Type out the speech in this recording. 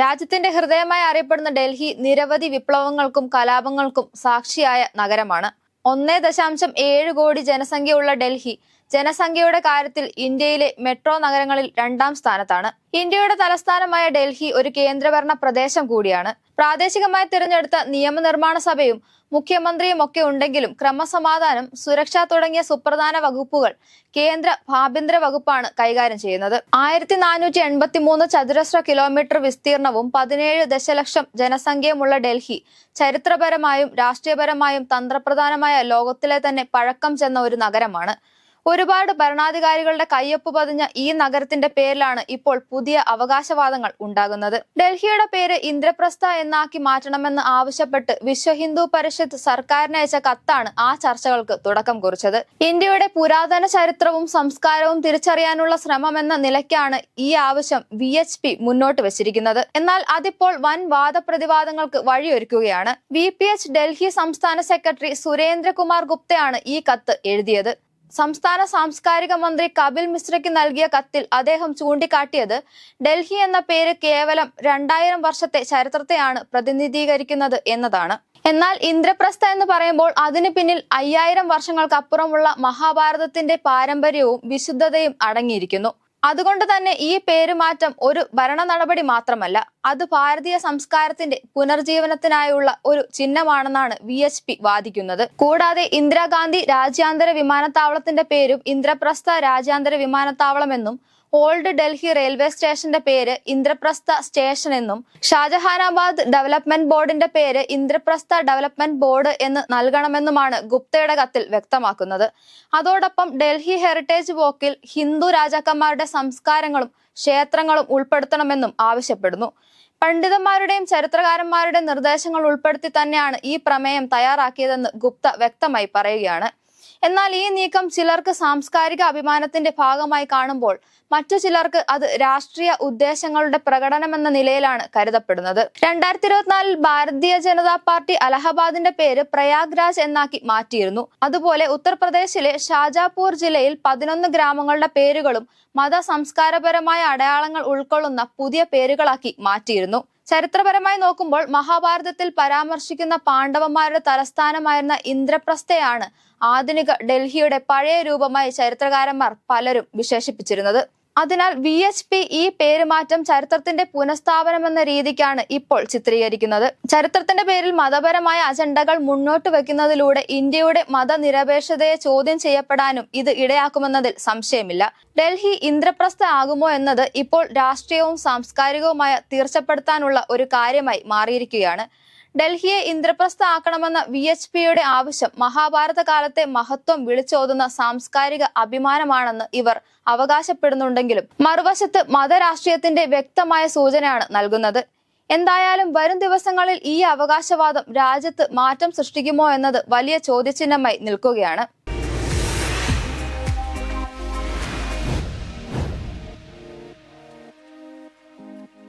രാജ്യത്തിന്റെ ഹൃദയമായി അറിയപ്പെടുന്ന ഡൽഹി നിരവധി വിപ്ലവങ്ങൾക്കും കലാപങ്ങൾക്കും സാക്ഷിയായ നഗരമാണ്. ഒന്നേ ദശാംശം ഏഴ് കോടി ജനസംഖ്യയുള്ള ഡൽഹി ജനസംഖ്യയുടെ കാര്യത്തിൽ ഇന്ത്യയിലെ മെട്രോ നഗരങ്ങളിൽ രണ്ടാം സ്ഥാനത്താണ്. ഇന്ത്യയുടെ തലസ്ഥാനമായ ഡൽഹി ഒരു കേന്ദ്രഭരണ പ്രദേശം കൂടിയാണ്. പ്രാദേശികമായി തിരഞ്ഞെടുത്ത നിയമനിർമ്മാണ സഭയും മുഖ്യമന്ത്രിയും ഒക്കെ ഉണ്ടെങ്കിലും ക്രമസമാധാനം സുരക്ഷ തുടങ്ങിയ സുപ്രധാന വകുപ്പുകൾ കേന്ദ്ര ആഭ്യന്തര വകുപ്പാണ് കൈകാര്യം ചെയ്യുന്നത്. ആയിരത്തി നാനൂറ്റി എൺപത്തി മൂന്ന് ചതുരശ്ര കിലോമീറ്റർ വിസ്തീർണവും പതിനേഴ് ദശലക്ഷം ജനസംഖ്യയുമുള്ള ഡൽഹി ചരിത്രപരമായും രാഷ്ട്രീയപരമായും തന്ത്രപ്രധാനമായ ലോകത്തിലെ തന്നെ പഴക്കം ചെന്ന ഒരു നഗരമാണ്. ഒരുപാട് ഭരണാധികാരികളുടെ കയ്യൊപ്പ് പതിഞ്ഞ ഈ നഗരത്തിന്റെ പേരിലാണ് ഇപ്പോൾ പുതിയ അവകാശവാദങ്ങൾ ഉണ്ടാകുന്നത്. ഡൽഹിയുടെ പേര് ഇന്ദ്രപ്രസ്ഥ എന്നാക്കി മാറ്റണമെന്ന് ആവശ്യപ്പെട്ട് വിശ്വ ഹിന്ദു പരിഷത്ത് സർക്കാരിന് അയച്ച കത്താണ് ആ ചർച്ചകൾക്ക് തുടക്കം കുറിച്ചത്. ഇന്ത്യയുടെ പുരാതന ചരിത്രവും സംസ്കാരവും തിരിച്ചറിയാനുള്ള ശ്രമമെന്ന നിലയ്ക്കാണ് ഈ ആവശ്യം വി എച്ച് പി മുന്നോട്ട് വച്ചിരിക്കുന്നത്. എന്നാൽ അതിപ്പോൾ വൻ വാദപ്രതിവാദങ്ങൾക്ക് വഴിയൊരുക്കുകയാണ്. വി പി എച്ച് ഡൽഹി സംസ്ഥാന സെക്രട്ടറി സുരേന്ദ്രകുമാർ ഗുപ്തയാണ് ഈ കത്ത് എഴുതിയത്. സംസ്ഥാന സാംസ്കാരിക മന്ത്രി കപിൽ മിശ്രയ്ക്ക് നൽകിയ കത്തിൽ അദ്ദേഹം ചൂണ്ടിക്കാട്ടിയത് ഡൽഹി എന്ന പേര് കേവലം രണ്ടായിരം വർഷത്തെ ചരിത്രത്തെയാണ് പ്രതിനിധീകരിക്കുന്നത് എന്നതാണ്. എന്നാൽ ഇന്ദ്രപ്രസ്ഥ എന്ന് പറയുമ്പോൾ അതിനു പിന്നിൽ അയ്യായിരം വർഷങ്ങൾക്കപ്പുറമുള്ള മഹാഭാരതത്തിന്റെ പാരമ്പര്യവും വിശുദ്ധതയും അടങ്ങിയിരിക്കുന്നു. അതുകൊണ്ട് തന്നെ ഈ പേരുമാറ്റം ഒരു ഭരണ നടപടി മാത്രമല്ല അത് ഭാരതീയ സംസ്കാരത്തിന്റെ പുനർജീവനത്തിനായുള്ള ഒരു ചിഹ്നമാണെന്നാണ് വി എച്ച് പി വാദിക്കുന്നത്. കൂടാതെ ഇന്ദിരാഗാന്ധി രാജ്യാന്തര വിമാനത്താവളത്തിന്റെ പേരും ഇന്ദ്രപ്രസ്ഥ രാജ്യാന്തര വിമാനത്താവളമെന്നും ഓൾഡ് ഡൽഹി റെയിൽവേ സ്റ്റേഷന്റെ പേര് ഇന്ദ്രപ്രസ്ഥ സ്റ്റേഷൻ എന്നും ഷാജഹാനാബാദ് ഡെവലപ്മെന്റ് ബോർഡിന്റെ പേര് ഇന്ദ്രപ്രസ്ഥ ഡെവലപ്മെന്റ് ബോർഡ് എന്ന് നൽകണമെന്നുമാണ് ഗുപ്തയുടെ കത്തിൽ വ്യക്തമാക്കുന്നത്. അതോടൊപ്പം ഡൽഹി ഹെറിറ്റേജ് വോക്കിൽ ഹിന്ദു രാജാക്കന്മാരുടെ സംസ്കാരങ്ങളും ക്ഷേത്രങ്ങളും ഉൾപ്പെടുത്തണമെന്നും ആവശ്യപ്പെടുന്നു. പണ്ഡിതന്മാരുടെയും ചരിത്രകാരന്മാരുടെയും നിർദ്ദേശങ്ങൾ ഉൾപ്പെടുത്തി തന്നെയാണ് ഈ പ്രമേയം തയ്യാറാക്കിയതെന്ന് ഗുപ്ത വ്യക്തമായി പറയുകയാണ്. എന്നാൽ ഈ നീക്കം ചിലർക്ക് സാംസ്കാരിക അഭിമാനത്തിന്റെ ഭാഗമായി കാണുമ്പോൾ മറ്റു ചിലർക്ക് അത് രാഷ്ട്രീയ ഉദ്ദേശങ്ങളുടെ പ്രകടനമെന്ന നിലയിലാണ് കരുതപ്പെടുന്നത്. രണ്ടായിരത്തി ഇരുപത്തിനാലിൽ ഭാരതീയ ജനതാ പാർട്ടി അലഹബാദിന്റെ പേര് പ്രയാഗ് രാജ് എന്നാക്കി മാറ്റിയിരുന്നു. അതുപോലെ ഉത്തർപ്രദേശിലെ ഷാജാപൂർ ജില്ലയിൽ പതിനൊന്ന് ഗ്രാമങ്ങളുടെ പേരുകളും മത സംസ്കാരപരമായ അടയാളങ്ങൾ ഉൾക്കൊള്ളുന്ന പുതിയ പേരുകളാക്കി മാറ്റിയിരുന്നു. ചരിത്രപരമായി നോക്കുമ്പോൾ മഹാഭാരതത്തിൽ പരാമർശിക്കുന്ന പാണ്ഡവന്മാരുടെ തലസ്ഥാനമായിരുന്ന ഇന്ദ്രപ്രസ്ഥയാണ് ആധുനിക ഡൽഹിയുടെ പഴയ രൂപമായി ചരിത്രകാരന്മാർ പലരും വിശേഷിപ്പിച്ചിരുന്നത്. അതിനാൽ വി എച്ച് പി ഈ പേരുമാറ്റം ചരിത്രത്തിന്റെ പുനഃസ്ഥാപനം എന്ന രീതിക്കാണ് ഇപ്പോൾ ചിത്രീകരിക്കുന്നത്. ചരിത്രത്തിന്റെ പേരിൽ മതപരമായ അജണ്ടകൾ മുന്നോട്ട് വെക്കുന്നതിലൂടെ ഇന്ത്യയുടെ മതനിരപേക്ഷതയെ ചോദ്യം ചെയ്യപ്പെടാനും ഇത് ഇടയാക്കുമെന്നതിൽ സംശയമില്ല. ഡൽഹി ഇന്ദ്രപ്രസ്ഥ ആകുമോ എന്നത് ഇപ്പോൾ രാഷ്ട്രീയവും സാംസ്കാരികവുമായ തീർച്ചപ്പെടുത്താനുള്ള ഒരു കാര്യമായി മാറിയിരിക്കുകയാണ്. ഡൽഹിയെ ഇന്ദ്രപ്രസ്ഥ ആക്കണമെന്ന വി എച്ച് പിയുടെ ആവശ്യം മഹാഭാരത കാലത്തെ മഹത്വം വിളിച്ചോതുന്ന സാംസ്കാരിക അഭിമാനമാണെന്ന് ഇവർ അവകാശപ്പെടുന്നുണ്ടെങ്കിലും മറുവശത്ത് മതരാഷ്ട്രീയത്തിന്റെ വ്യക്തമായ സൂചനയാണ് നൽകുന്നത്. എന്തായാലും വരും ദിവസങ്ങളിൽ ഈ അവകാശവാദം രാജ്യത്ത് മാറ്റം സൃഷ്ടിക്കുമോ എന്നത് വലിയ ചോദ്യചിഹ്നമായി നിൽക്കുകയാണ്.